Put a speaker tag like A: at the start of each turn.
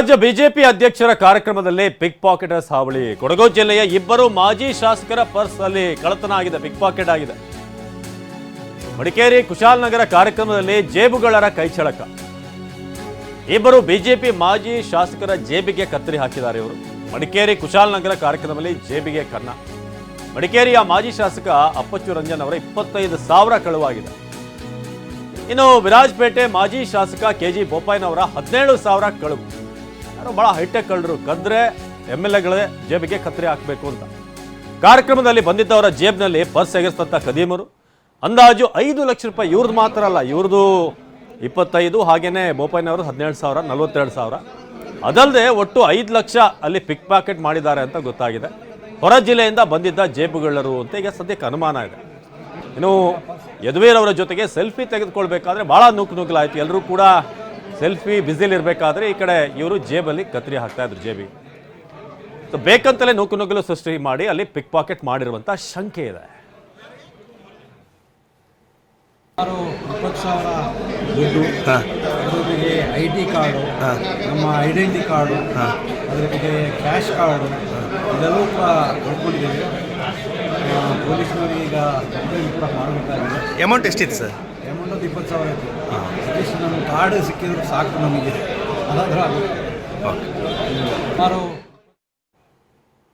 A: ರಾಜ್ಯ ಬಿಜೆಪಿ ಅಧ್ಯಕ್ಷರ ಕಾರ್ಯಕ್ರಮದಲ್ಲಿ ಪಿಕ್ ಪಾಕೆಟರ್ಸ್ ಹಾವಳಿ ಕೊಡಗು ಜಿಲ್ಲೆಯ ಇಬ್ಬರು ಮಾಜಿ ಶಾಸಕರ ಪರ್ಸ್ ಅಲ್ಲಿ ಕಳತನ ಆಗಿದೆ. ಪಿಕ್ ಪಾಕೆಟ್ ಆಗಿದೆ. ಮಡಿಕೇರಿ ಕುಶಾಲನಗರ ಕಾರ್ಯಕ್ರಮದಲ್ಲಿ ಜೇಬುಗಳರ ಕೈಚಳಕ ಇಬ್ಬರು ಬಿಜೆಪಿ ಮಾಜಿ ಶಾಸಕರ ಜೇಬಿಗೆ ಕತ್ತರಿ ಹಾಕಿದ್ದಾರೆ ಇವರು. ಮಡಿಕೇರಿ ಕುಶಾಲನಗರ ಕಾರ್ಯಕ್ರಮದಲ್ಲಿ ಜೇಬಿಗೆ ಕನ್ನ. ಮಡಿಕೇರಿಯ ಮಾಜಿ ಶಾಸಕ ಅಪ್ಪಚ್ಚು ರಂಜನ್ ಅವರ ಇಪ್ಪತ್ತೈದು ಸಾವಿರ ಕಳುವಾಗಿದೆ. ಇನ್ನು ವಿರಾಜಪೇಟೆ ಮಾಜಿ ಶಾಸಕ ಕೆಜಿ ಬೋಪಾಯ್ನವರ ಹದಿನೇಳು ಸಾವಿರ ಕಳುವು. ಯಾರೋ ಭಾಳ ಹೈಟೆಕ್ ಕಳ್ಳರು. ಕದ್ರೆ, ಎಂ ಎಲ್ ಎಗಳೇ ಜೇಬಿಗೆ ಕತ್ತರಿ ಹಾಕಬೇಕು ಅಂತ. ಕಾರ್ಯಕ್ರಮದಲ್ಲಿ ಬಂದಿದ್ದವರ ಜೇಬ್ನಲ್ಲಿ ಪರ್ಸ್ ಎಗರಿಸಿದಂಥ ಕದೀಮರು ಅಂದಾಜು ಐದು ಲಕ್ಷ ರೂಪಾಯಿ ಇವ್ರದ್ದು ಮಾತ್ರ ಅಲ್ಲ ಇವ್ರದ್ದು ಇಪ್ಪತ್ತೈದು ಹಾಗೆಯೇ ಬೋಪಯ್ಯನವರು ಹದಿನೇಳು ಸಾವಿರ, ನಲ್ವತ್ತೆರಡು ಸಾವಿರ. ಅದಲ್ಲದೆ ಒಟ್ಟು ಐದು ಲಕ್ಷ ಅಲ್ಲಿ ಪಿಕ್ ಪಾಕೆಟ್ ಮಾಡಿದ್ದಾರೆ ಅಂತ ಗೊತ್ತಾಗಿದೆ. ಹೊರ ಜಿಲ್ಲೆಯಿಂದ ಬಂದಿದ್ದ ಜೇಬುಗಳರು ಅಂತ ಈಗ ಸದ್ಯಕ್ಕೆ ಅನುಮಾನ ಇದೆ. ಇನ್ನು ಯದುವೀರ್ ಅವರ ಜೊತೆಗೆ ಸೆಲ್ಫಿ ತೆಗೆದುಕೊಳ್ಬೇಕಾದ್ರೆ ಭಾಳ ನೂಕು ನೂಕಲಾಯಿತು. ಎಲ್ಲರೂ ಕೂಡ ಸೆಲ್ಫಿ ಬಿಸಿಲ್ ಇರಬೇಕಾದ್ರೆ ಈ ಕಡೆ ಇವರು ಜೇಬಲ್ಲಿ ಕತ್ರಿ ಹಾಕ್ತಾ ಇದ್ರು ಜೇಬಿ. ಸೊ ಬೇಕಂತಲೇ ನೂಕು ನುಗ್ಗಲು ಸೃಷ್ಟಿ ಮಾಡಿ ಅಲ್ಲಿ ಪಿಕ್ ಪಾಕೆಟ್ ಮಾಡಿರುವಂತ ಶಂಕೆ ಇದೆ.
B: ಸುಮಾರು ಇಪ್ಪತ್ತು ಸಾವಿರ ದುಡ್ಡು ಅದ್ರ ಜೊತೆಗೆ ಐ ಡಿ ಕಾರ್ಡು ನಮ್ಮ ಐಡೆಂಟಿ ಕಾರ್ಡು ಅದ್ರ ಜೊತೆಗೆ ಕ್ಯಾಶ್ ಕಾರ್ಡು ಇದೆಲ್ಲವೂ ಕೂಡ ಪೊಲೀಸ್ನವರಿಗೆ ಈಗ ಕಂಪ್ಲೇಂಟ್ ಕೂಡ ಮಾಡಬೇಕಾಗಿದೆ.
C: ಅಮೌಂಟ್ ಎಷ್ಟಿತ್ತು ಸರ್
B: ಒಂದು ಇಪ್ಪತ್ತು ಸಾವಿರ ಇತ್ತು. ಅಟ್ಲೀಸ್ಟ್ ನಮ್ಮ ಕಾರ್ಡ್ ಸಿಕ್ಕಿದ್ರು ಸಾಕು ನಮಗೆ. ಅದಾದ್ರೂ ಆಗುತ್ತೆ. ಸುಮಾರು